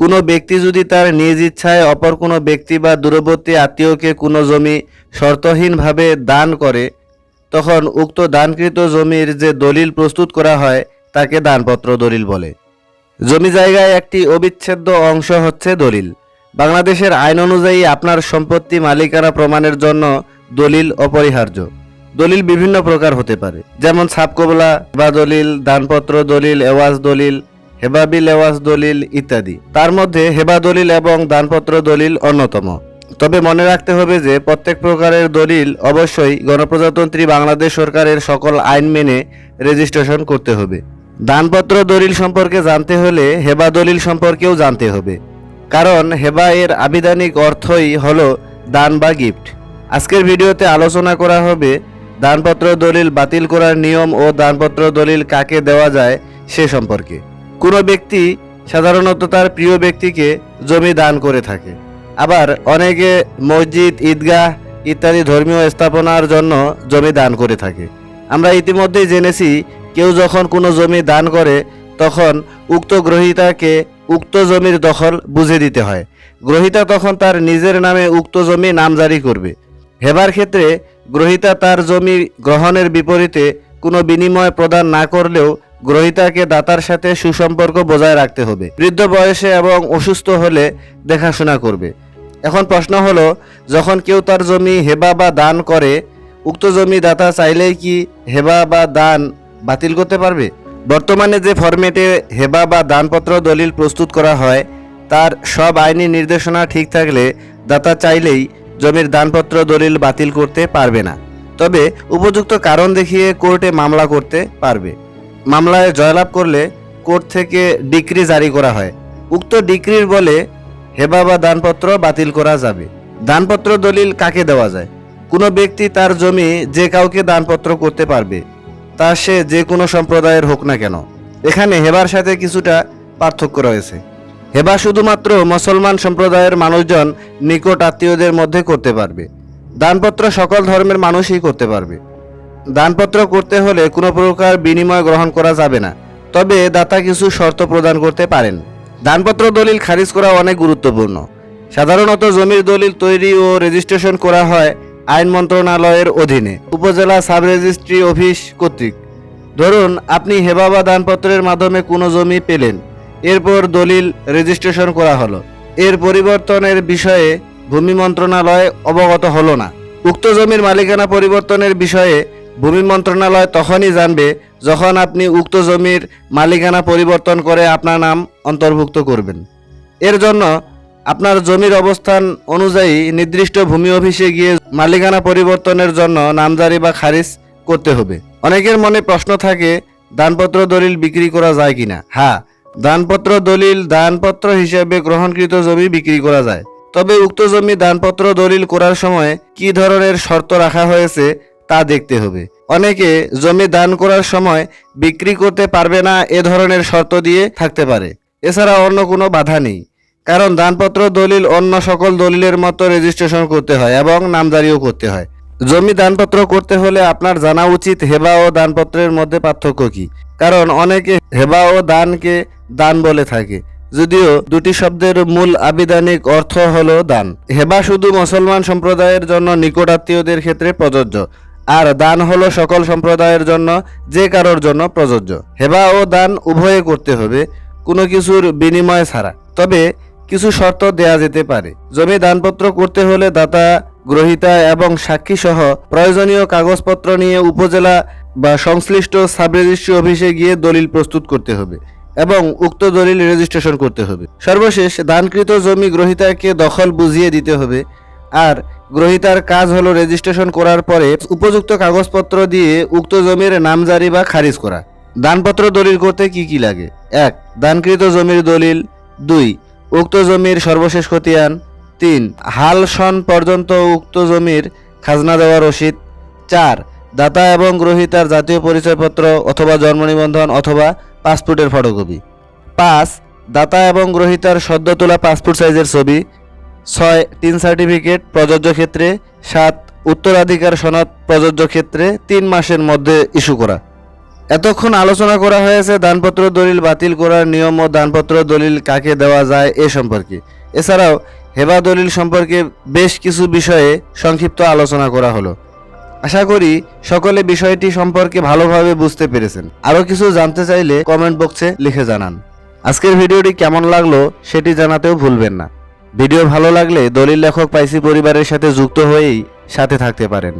কোনো ব্যক্তি যদি তার নিজ ইচ্ছায় অপর কোনো ব্যক্তি বা দূরবর্তী আত্মীয়কে কোনো জমি শর্তহীনভাবে দান করে, তখন উক্ত দানকৃত জমির যে দলিল প্রস্তুত করা হয়, তাকে দানপত্র দলিল বলে। জমি জায়গায় একটি অবিচ্ছেদ্য অংশ হচ্ছে দলিল। বাংলাদেশের আইন অনুযায়ী আপনার সম্পত্তি মালিকানা প্রমাণের জন্য দলিল অপরিহার্য। দলিল বিভিন্ন প্রকার হতে পারে, যেমন ছাপকবলা বা দলিল, দানপত্র দলিল, এওয়াজ দলিল হেবাবিল এওয়াজ দলিল ইত্যাদি। তার মধ্যে হেবা দলিল এবং দানপত্র দলিল অন্যতম। তবে মনে রাখতে হবে যে, প্রত্যেক প্রকারের দলিল অবশ্যই গণপ্রজাতন্ত্রী বাংলাদেশ সরকারের সকল আইন মেনে রেজিস্ট্রেশন করতে হবে। দানপত্র দলিল সম্পর্কে জানতে হলে হেবা দলিল সম্পর্কেও জানতে হবে। কারণ হেবা এর আবিধানিক অর্থই হল দান বা গিফট আজকের ভিডিওতে আলোচনা করা হবে দানপত্র দলিল বাতিল করার নিয়ম ও দানপত্র দলিল কাকে দেওয়া যায় সে সম্পর্কে। কোনো ব্যক্তি সাধারণত তার প্রিয় ব্যক্তিকে জমি দান করে থাকে। আবার অনেকে মসজিদ, ঈদগাহ ইত্যাদি ধর্মীয় স্থাপনার জন্য জমি দান করে থাকে। আমরা ইতিমধ্যেই জেনেছি, কেউ যখন কোনো জমি দান করে, তখন উক্ত গ্রহীতাকে উক্ত জমির দখল বুঝে দিতে হয়। গ্রহীতা তখন তার নিজের নামে উক্ত জমি নামজারি করবে। হেবার ক্ষেত্রে গ্রহীতা তার জমি গ্রহণের বিপরীতে কোনো বিনিময় প্রদান না করলেও গ্রহীতাকে দাতার সাথে সুসম্পর্ক বজায় রাখতে হবে। বৃদ্ধ বয়সে এবং অসুস্থ হলে দেখাশোনা করবে। এখন প্রশ্ন হলো, যখন কেউ তার জমি হেবা বা দান করে, উক্ত জমি দাতা চাইলেই কি হেবা বা দান বাতিল করতে পারবে? বর্তমানে যে ফরম্যাটে হেবা বা দানপত্র দলিল প্রস্তুত করা হয়, তার সব আইনি নির্দেশনা ঠিক থাকলে দাতা চাইলেই জমির দানপত্র দলিল বাতিল করতে পারবে না। তবে উপযুক্ত কারণ দেখিয়ে কোর্টে মামলা করতে পারবে। মামলায় জয়লাভ করলে কোর্ট থেকে ডিক্রি জারি করা হয়। উক্ত ডিক্রির বলে হেবা বা দানপত্র বাতিল করা যাবে। দানপত্র দলিল কাকে দেওয়া যায়? কোনো ব্যক্তি তার জমি যে কাউকে দানপত্র করতে পারবে, তা সে যে কোনো সম্প্রদায়ের হোক না কেন। এখানে হেবার সাথে কিছুটা পার্থক্য রয়েছে। হেবা শুধুমাত্র মুসলমান সম্প্রদায়ের মানুষজন নিকট আত্মীয়দের মধ্যে করতে পারবে। দানপত্র সকল ধর্মের মানুষই করতে পারবে। দানপত্র করতে হলে কোনো প্রকার বিনিময় গ্রহণ করা যাবে না, তবে দাতা কিছু শর্ত প্রদান করতে পারেন। দানপত্র দলিল খারিজ করা অনেক গুরুত্বপূর্ণ। সাধারণত জমির দলিল তৈরি ও রেজিস্ট্রেশন করা হয় আইন মন্ত্রণালয়ের অধীনে, উপজেলা সাব রেজিস্ট্রি অফিস কর্তৃক। ধরুন, আপনি হেবা বা দানপত্রের মাধ্যমে কোনো জমি পেলেন, এরপর দলিল রেজিস্ট্রেশন করা হলো। এর পরিবর্তনের বিষয়ে ভূমি মন্ত্রণালয় অবগত হলো না। উক্ত জমির মালিকানা পরিবর্তনের বিষয়ে ভূমি মন্ত্রণালয় তখনই জানবে যখন আপনি উক্ত জমির মালিকানা পরিবর্তন করে আপনার নাম অন্তর্ভুক্ত করবেন। এর জন্য আপনার জমির অবস্থান অনুযায়ী নির্দিষ্ট ভূমি অফিসে গিয়ে মালিকানা পরিবর্তনের জন্য নামজারি বা খারিজ করতে হবে। অনেকের মনে প্রশ্ন থাকে, দানপত্র দলিল বিক্রি করা যায় কিনা? হ্যাঁ দানপত্র দলিল দানপত্র হিসেবে গ্রহণকৃত জমি বিক্রি করা যায়। তবে উক্ত জমি দানপত্র দলিল করার সময় কি ধরনের শর্ত রাখা হয়েছে তা দেখতে হবে। অনেকে জমি দান করার সময় বিক্রি করতে পারবে না এ ধরনের শর্ত দিয়ে থাকতে পারে। এছাড়া অন্য কোনো বাধা নেই। কারণ দানপত্র দলিল অন্য সকল দলিলের মতো রেজিস্ট্রেশন করতে হয় এবং নামজারিও করতে হয়। জমি দানপত্র করতে হলে আপনার জানা উচিত হেবা ও দানপত্রের মধ্যে পার্থক্য কি। কারণ অনেকে হেবা ও দানকে দান বলে থাকে। যদিও দুটি শব্দের মূল আবিধানিক অর্থ হলো দান। হেবা শুধু মুসলমান সম্প্রদায়ের জন্য নিকটাত্মীয়দের ক্ষেত্রে প্রযোজ্য। আর দান হলো সকল সম্প্রদায়ের জন্য, যে কারোর জন্য প্রযোজ্য। হেবা ও দান উভয়ে করতে হবে, কোনো কিছুর বিনিময় ছাড়া। তবে কিছু শর্ত দেয়া যেতে পারে। জমি দানপত্র করতে হলে দাতা, গ্রহীতা এবং সাক্ষী সহ প্রয়োজনীয় কাগজপত্র নিয়ে উপজেলা বা সংশ্লিষ্ট সাব রেজিস্ট্রি অফিসে গিয়ে দলিল প্রস্তুত করতে হবে এবং উক্ত দলিল রেজিস্ট্রেশন করতে হবে। সর্বশেষ দানকৃত জমি গ্রহীতাকে দখল বুঝিয়ে দিতে হবে। আর গ্রহীতার কাজ হলো রেজিস্ট্রেশন করার পরে উপযুক্ত কাগজপত্র দিয়ে উক্ত জমির নামজারি বা খারিজ করা। দানপত্র দলিল করতে কি কি লাগে? এক, দানকৃত জমির দলিল। দুই, উক্ত জমির সর্বশেষ খতিয়ান। তিন, হাল সন পর্যন্ত উক্ত জমির খাজনা দেওয়া রসিদ। চার, দাতা এবং গ্রহীতার জাতীয় পরিচয়পত্র অথবা জন্ম নিবন্ধন অথবা পাসপোর্টের ফটোকপি। পাঁচ, দাতা এবং গ্রহিতার সদ্য তোলা পাসপোর্ট সাইজের ছবি। ছয়, তিন সার্টিফিকেট প্রযোজ্য ক্ষেত্রে, সাত, উত্তরাধিকার সনদ প্রযোজ্য ক্ষেত্রে তিন মাসের মধ্যে ইস্যু করা। এতক্ষণ আলোচনা করা হয়েছে দানপত্র দলিল বাতিল করার নিয়ম ও দানপত্র দলিল কাকে দেওয়া যায় এ সম্পর্কে। এছাড়াও হেবা দলিল সম্পর্কে বেশ কিছু বিষয়ে সংক্ষিপ্ত আলোচনা করা হলো। আশা করি সকলে বিষয়টি সম্পর্কে ভালোভাবে বুঝতে পেরেছেন। আরও কিছু জানতে চাইলে কমেন্ট বক্সে লিখে জানান। আজকের ভিডিওটি কেমন লাগল সেটি জানাতেও ভুলবেন না। ভিডিও ভালো লাগলে দলিল লেখক পাইসি পরিবারের সাথে যুক্ত হয়েই সাথে থাকতে পারেন।